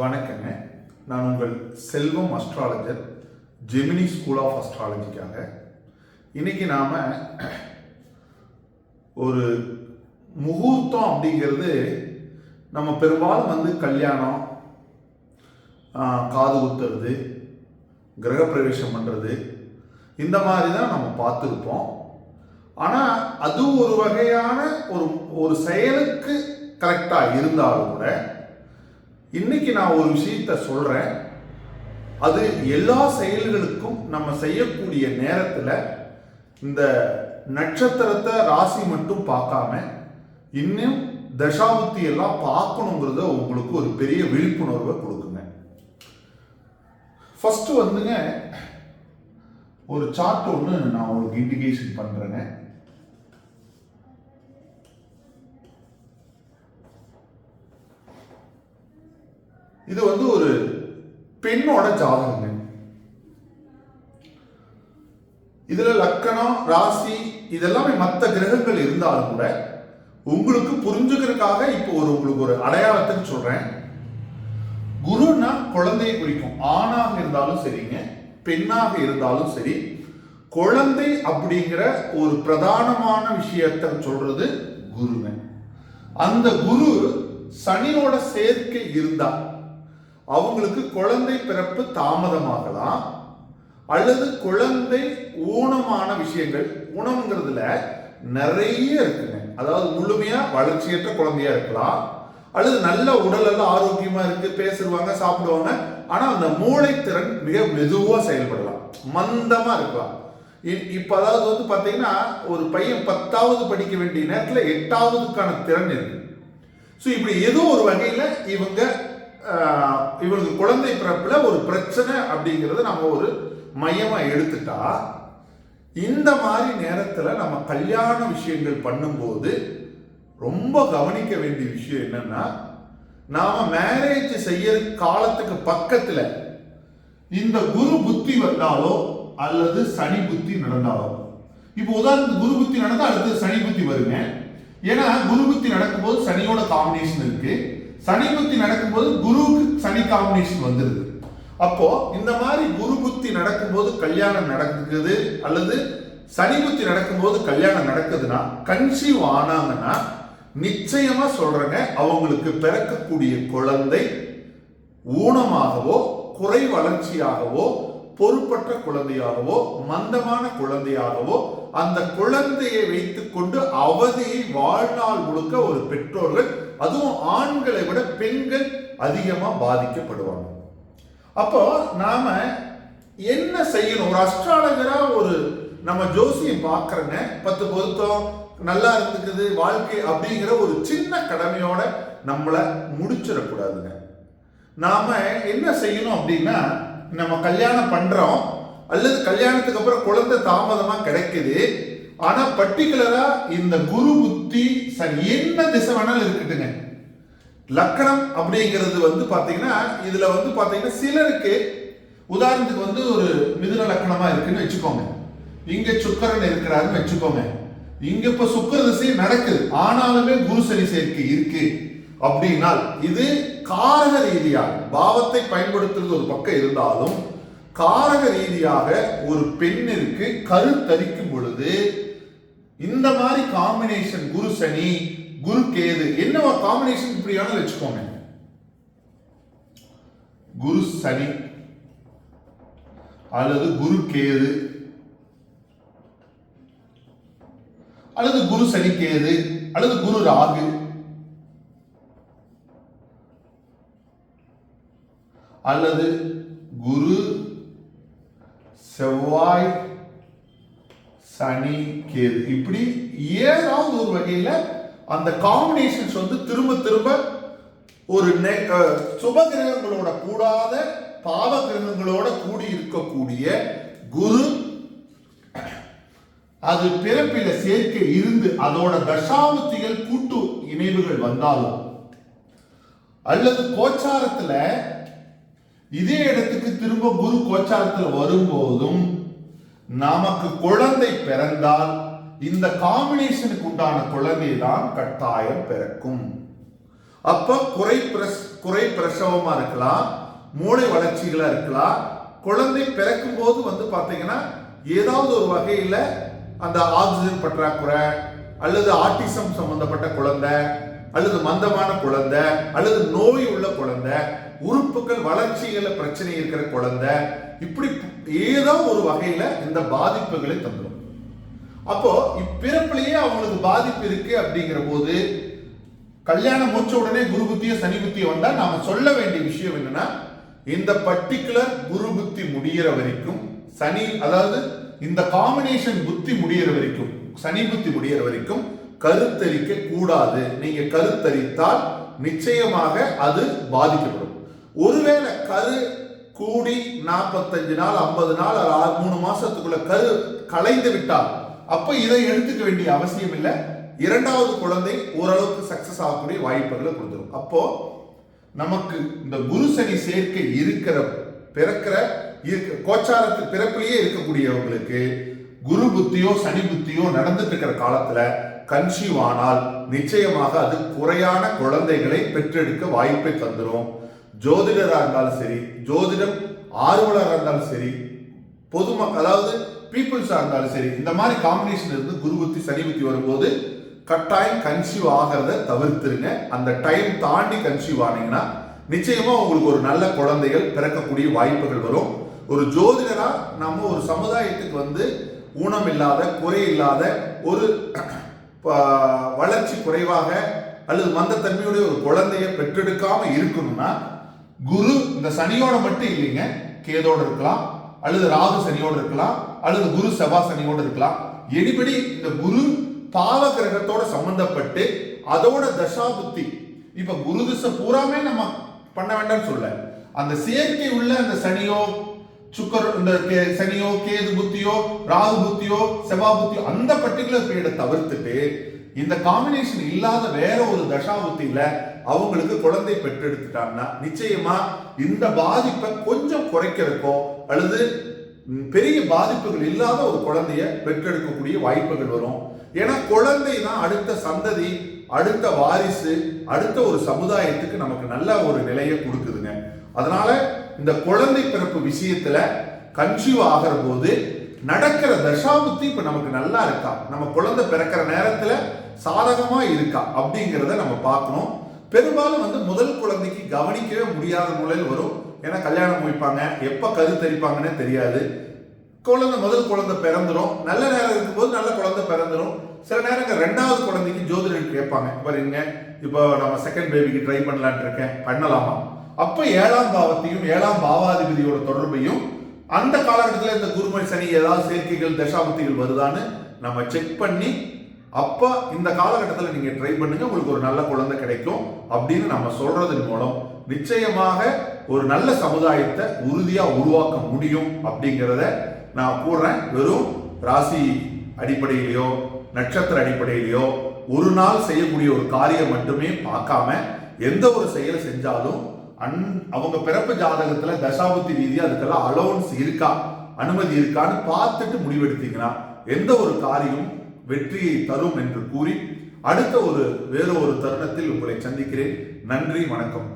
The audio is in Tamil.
வணக்கங்க. நான் உங்கள் Selvam astrologer Gemini school of அஸ்ட்ராலஜிக்காக இன்னைக்கு நாம் ஒரு முகூர்த்தம் அப்படிங்கிறது நம்ம பெரும்பாலும் வந்து கல்யாணம் காது குத்துறது கிரகப்பிரவேசம் பண்ணுறது இந்த மாதிரி தான் நம்ம பார்த்துருப்போம். ஆனால் அது ஒரு வகையான ஒரு ஒரு செயலுக்கு கரெக்டாக இருந்தாலும் கூட இன்னைக்கு நான் ஒரு விஷயத்த சொல்றேன். அது எல்லா செயல்களுக்கும் நம்ம செய்யக்கூடிய நேரத்தில் இந்த நட்சத்திரத்தை ராசி மட்டும் பார்க்காம இன்னும் தசாபுத்தி எல்லாம் பார்க்கணுங்கிறத உங்களுக்கு ஒரு பெரிய விழிப்புணர்வை கொடுக்குங்க. ஃபர்ஸ்ட் வந்துங்க ஒரு சார்ட் ஒன்று நான் உங்களுக்கு இண்டிகேஷன் பண்ணுறேங்க இது வந்து ஒரு பெண்ணோட ஜாதகங்க. இதுல லக்கணம் ராசி இதெல்லாமே மற்ற கிரகங்கள் இருந்தாலும் கூட உங்களுக்கு புரிஞ்சுக்கிறதுக்காக இப்போ ஒரு உங்களுக்கு ஒரு அடையாளத்துக்கு சொல்றேன். குருன்னா குழந்தையை குறிக்கும். ஆணாக இருந்தாலும் சரிங்க பெண்ணாக இருந்தாலும் சரி. குழந்தை அப்படிங்கிற ஒரு பிரதானமான விஷயத்தை சொல்றது குருங்க. அந்த குரு சனியோட சேர்க்கை இருந்தா அவங்களுக்கு குழந்தை பிறப்பு தாமதமாகலாம் அல்லது குழந்தை ஊனமான விஷயங்கள் ஊனம்ங்கிறதுல நிறைய இருக்குங்க. அதாவது முழுமையா வளர்ச்சியற்ற குழந்தையா இருக்கலாம். அல்லது நல்ல உடல் எல்லாம் ஆரோக்கியமா இருக்கு பேசுவாங்க சாப்பிடுவாங்க. ஆனா அந்த மூளைத்திறன் மிக மெதுவா செயல்படலாம். மந்தமா இருக்கலாம். இப்ப அதாவது வந்து பாத்தீங்கன்னா ஒரு பையன் பத்தாவது படிக்க வேண்டிய நேரத்துல எட்டாவதுக்கான திறன் இருக்கு. ஸோ இப்படி ஏதோ ஒரு வகையில இவங்க இவனுக்கு குழந்தை பிறப்பில் ஒரு பிரச்சனை அப்படிங்கிறத நம்ம ஒரு மையமாக எடுத்துட்டா இந்த மாதிரி நேரத்தில் நம்ம கல்யாண விஷயங்கள் பண்ணும்போது ரொம்ப கவனிக்க வேண்டிய விஷயம் என்னன்னா நாம மேரேஜ் செய்ய காலத்துக்கு பக்கத்தில் இந்த குரு புத்தி வந்தாலோ அல்லது சனி புத்தி நடந்தாலோ. இப்போ உதாரணத்துக்கு குரு புத்தி நடந்தால் அடுத்து சனி புத்தி வருங்க. ஏன்னா குரு புத்தி நடக்கும்போது சனியோட காம்பினேஷன் இருக்கு. சனி புத்தி நடக்கும்போது குருவுக்கு சனி காம்பினேஷன் வந்துருது. அப்போ இந்த மாதிரி குரு புத்தி நடக்கும்போது கல்யாணம் நடக்குது அல்லது சனி புத்தி நடக்கும்போது கல்யாணம் நடக்குதுன்னா கன்சீவ் ஆனாங்கன்னா நிச்சயமா சொல்றேங்க அவங்களுக்கு பிறக்கக்கூடிய குழந்தை ஊனமாகவோ குறை வளர்ச்சியாகவோ பொறுப்பற்ற குழந்தையாகவோ மந்தமான குழந்தையாகவோ அந்த குழந்தையை வைத்துக்கொண்டு அவதியை வாழ்நாள் முழுக்க ஒரு பெற்றோர்கள் அதுவும் ஆண்களை விட பெண்கள் அதிகமாக பாதிக்கப்படுவாங்க. அப்போ நாம என்ன செய்யணும்? ஒரு அஸ்ட்ராலஜரா ஒரு நம்ம ஜோசியம் பார்க்குறங்க பத்து பொருத்தம் நல்லா இருந்துக்குது வாழ்க்கை அப்படிங்கிற ஒரு சின்ன கடமையோட நம்மளை முடிச்சிடக்கூடாதுங்க. நாம என்ன செய்யணும் அப்படின்னா நம்ம கல்யாணம் பண்றோம் அல்லது கல்யாணத்துக்கு அப்புறம் குழந்தை தாமதமா கிடைக்குது ஆனா பர்டிகுலரா இந்த குரு புத்தி சரி என்ன திசை வேணாலும் இருக்கட்டுங்க. லக்கணம் அப்படிங்கிறது வந்து பாத்தீங்கன்னா இதுல வந்து பாத்தீங்கன்னா சிலருக்கு உதாரணத்துக்கு வந்து ஒரு மிதுன லக்கணமா இருக்குன்னு வச்சுக்கோங்க. இங்க சுக்கரன் இருக்கிறாருன்னு வச்சுக்கோங்க. இங்க இப்ப சுக்கர திசை நடக்குது. ஆனாலுமே குரு சனி சேர்க்கை இருக்கு. அப்படின்னால் இது காரக ரீதியாக பாவத்தை பயன்படுத்துறது ஒரு பக்கம் இருந்தாலும் காரக ரீதியாக ஒரு பெண்ணிற்கு கருத்தரிக்கும் பொழுது இந்த மாதிரி காம்பினேஷன் குரு சனி குரு கேது என்ன காம்பினேஷன் இப்படியான வச்சுக்கோங்க குரு சனி அல்லது குரு கேது அல்லது குரு சனி கேது அல்லது குரு ராகு. அல்லது குரு செவ்வாய் சனி கேது. இப்படி ஏதாவது ஒரு வகையில் அந்த காம்பினேஷன்ஸ் வந்து திரும்ப திரும்ப ஒரு நெ- சுப கிரகங்களோட கூடாத பாவ கிரகங்களோட கூடி இருக்கக்கூடிய குரு அது பிறப்பில சேர்க்கை இருந்து அதோட தசாபத்திகள் கூட்டு இணைவுகள் வந்தாலும் அல்லது கோச்சாரத்துல இதே இடத்துக்கு திரும்ப குரு கோச்சாரத்துல வரும்போதும் நமக்கு குழந்தை பிறந்தால் இந்த காம்பினேஷனுக்கு உண்டான குழந்தை தான் கட்டாயம் பிறக்கும். அப்ப குறை பிரஸ் குறை பிரசவமா இருக்கலாம் மூளை வளர்ச்சிகளா இருக்கலாம் குழந்தை பிறக்கும் போது வந்து பாத்தீங்கன்னா ஏதாவது ஒரு வகையில அந்த ஆக்சிஜன் பற்றாக்குறை அல்லது ஆட்டிசம் சம்பந்தப்பட்ட குழந்தை அல்லது மந்தமான குழந்தை அல்லது நோய் உள்ள குழந்தை உறுப்புகள் வளர்ச்சிகள பிரச்சனை இருக்கிற குழந்தை இப்படி ஏதோ ஒரு வகையில இந்த பாதிப்புகளை தந்துடும் அப்போ இப்பிறப்பிலேயே அவங்களுக்கு பாதிப்பு இருக்கு அப்படிங்கிற போது கல்யாணம் முடிச்ச உடனே குரு புத்திய சனி புத்திய வந்தா நாம சொல்ல வேண்டிய விஷயம் என்னன்னா இந்த பர்டிகுலர் குரு புத்தி முடியிற வரைக்கும் சனி அதாவது இந்த காம்பினேஷன் புத்தி முடியிற வரைக்கும் சனி புத்தி முடியிற வரைக்கும் கருத்தரிக்க கூடாது நீங்க கருத்தரித்தால் நிச்சயமாக அது பாதிக்கப்படும். ஒருவேளை கரு கூடி நாற்பத்தஞ்சு நாள் ஐம்பது நாள் ஆறு- மூணு மாசத்துக்குள்ள கரு கலைந்து விட்டால் அப்ப இதை எடுத்துக்க வேண்டிய அவசியம் இல்லை. இரண்டாவது குழந்தை ஓரளவுக்கு சக்சஸ் ஆகக்கூடிய வாய்ப்புகளை கொடுத்துரும். அப்போ நமக்கு இந்த குரு சனி சேர்க்கை இருக்கிற பிறக்கிற இருக்க- கோச்சாரத்து பிறப்பிலேயே இருக்கக்கூடியவங்களுக்கு குரு புத்தியோ சனி புத்தியோ நடந்துட்டு இருக்கிற காலத்துல கன்சீவ் ஆனால் நிச்சயமாக அது குறையான குழந்தைகளை பெற்றெடுக்க வாய்ப்பை தந்துடும் ஜோதிடராக இருந்தாலும் சரி ஜோதிடம் ஆர்வலராக இருந்தாலும் சரி பொதுமக்கள் அதாவது பீப்புள்ஸாக இருந்தாலும் சரி இந்த மாதிரி காம்பினேஷன் இருந்து குருபுத்தி சனிபுத்தி வரும்போது கட்டாயம் கன்சீவ் ஆகிறத தவிர்த்துருங்க. அந்த டைம் தாண்டி கன்சீவ் ஆனீங்கன்னா நிச்சயமா உங்களுக்கு ஒரு நல்ல குழந்தைகள் பிறக்கக்கூடிய வாய்ப்புகள் வரும். ஒரு ஜோதிடரா நம்ம ஒரு சமுதாயத்துக்கு வந்து ஊனம் இல்லாத குறை இல்லாத ஒரு வளர்ச்சி குறைவாக அல்லது மந்தத்தன்மையுடைய ஒரு குழந்தையை பெற்றெடுக்காம இருக்கணும்னா குரு இந்த சனியோட மட்டும் இல்லைங்க. கேதோடு இருக்கலாம் அல்லது ராகு சனியோடு இருக்கலாம் அல்லது குரு செவ்வா சனியோடு இருக்கலாம். எனிபடி இந்த குரு பாவ கிரகத்தோட சம்பந்தப்பட்டு அதோட தசாபுத்தி. இப்ப குரு திசை பூராமே நம்ம பண்ண வேண்டாம்னு சொல்ல. அந்த சேர்க்கை உள்ள அந்த சனியோ சுக்கர் இந்த கே- சனியோ கேது புத்தியோ ராகு புத்தியோ செவ்வா புத்தியோ அந்த பர்டிகுலர் பீரியடை தவிர்த்துட்டு இந்த காம்பினேஷன் இல்லாத வேற ஒரு தசாபுத்தியில அவங்களுக்கு குழந்தை பெற்றெடுத்துட்டாங்கன்னா நிச்சயமா இந்த பாதிப்பை கொஞ்சம் குறைக்கிறதுக்கோ அல்லது பெரிய பாதிப்புகள் இல்லாத ஒரு குழந்தைய பெற்றெடுக்கக்கூடிய வாய்ப்புகள் வரும். ஏன்னா குழந்தை தான் அடுத்த சந்ததி அடுத்த வாரிசு அடுத்த ஒரு சமுதாயத்துக்கு நமக்கு நல்ல ஒரு நிலையை கொடுக்குதுங்க. அதனால இந்த குழந்தை பிறப்பு விஷயத்துல கன்சீவ் ஆகிற போது நடக்கிற தசாபுத்தி இப்ப நமக்கு நல்லா இருக்கா? நம்ம குழந்தை பிறக்கிற நேரத்துல சாதகமா இருக்கா? அப்படிங்கிறத நம்ம பார்க்கணும். பெரும்பாலும் வந்து முதல் குழந்தைக்கு கவனிக்கவே முடியாத நிலையில் வரும். ஏன்னா கல்யாணம் முடிப்பாங்க. எப்ப கருத்தரிப்பாங்கன்னே தெரியாது. குழந்தை முதல் குழந்தை பிறந்துடும் நல்ல நேரம் இருக்கும்போது நல்ல குழந்தை பிறந்துரும். சில நேரங்கள் ரெண்டாவது குழந்தைக்கு ஜோதிடர் கேட்பாங்க. பாருங்க இப்போ நம்ம செகண்ட் பேபிக்கு ட்ரை பண்ணலான் இருக்கேன். பண்ணலாமா? அப்ப ஏழாம் பாவத்தையும் ஏழாம் பாவாதிபதியோட தொடர்பையும் அந்த காலகட்டத்தில் இந்த குருமணி சனி ஏதாவது சேர்க்கைகள் தசாபுத்திகள் வருதான்னு நம்ம செக் பண்ணி அப்போ இந்த காலகட்டத்தில் நீங்கள் ட்ரை பண்ணுங்க உங்களுக்கு ஒரு நல்ல குழந்தை கிடைக்கும் அப்படின்னு நம்ம சொல்றதன் மூலம் நிச்சயமாக ஒரு நல்ல சமுதாயத்தை உறுதியாக உருவாக்க முடியும் அப்படிங்கிறத நான் கூறுறேன். வெறும் ராசி அடிப்படையிலையோ நட்சத்திர அடிப்படையிலையோ ஒரு நாள் செய்யக்கூடிய ஒரு காரியம் மட்டுமே பார்க்காம எந்த ஒரு செயலை செஞ்சாலும் அன் அவங்க பிறப்பு ஜாதகத்துல தசாபுத்தி ரீதி அதுக்கெல்லாம் அலோன்ஸ் இருக்கா? அனுமதி இருக்கான்னு பார்த்துட்டு முடிவெடுத்தீங்கன்னா எந்த ஒரு காரியம் வெற்றியை தரும் என்று கூறி அடுத்த ஒரு வேறு ஒரு தருணத்தில் உங்களை சந்திக்கிறேன். நன்றி வணக்கம்.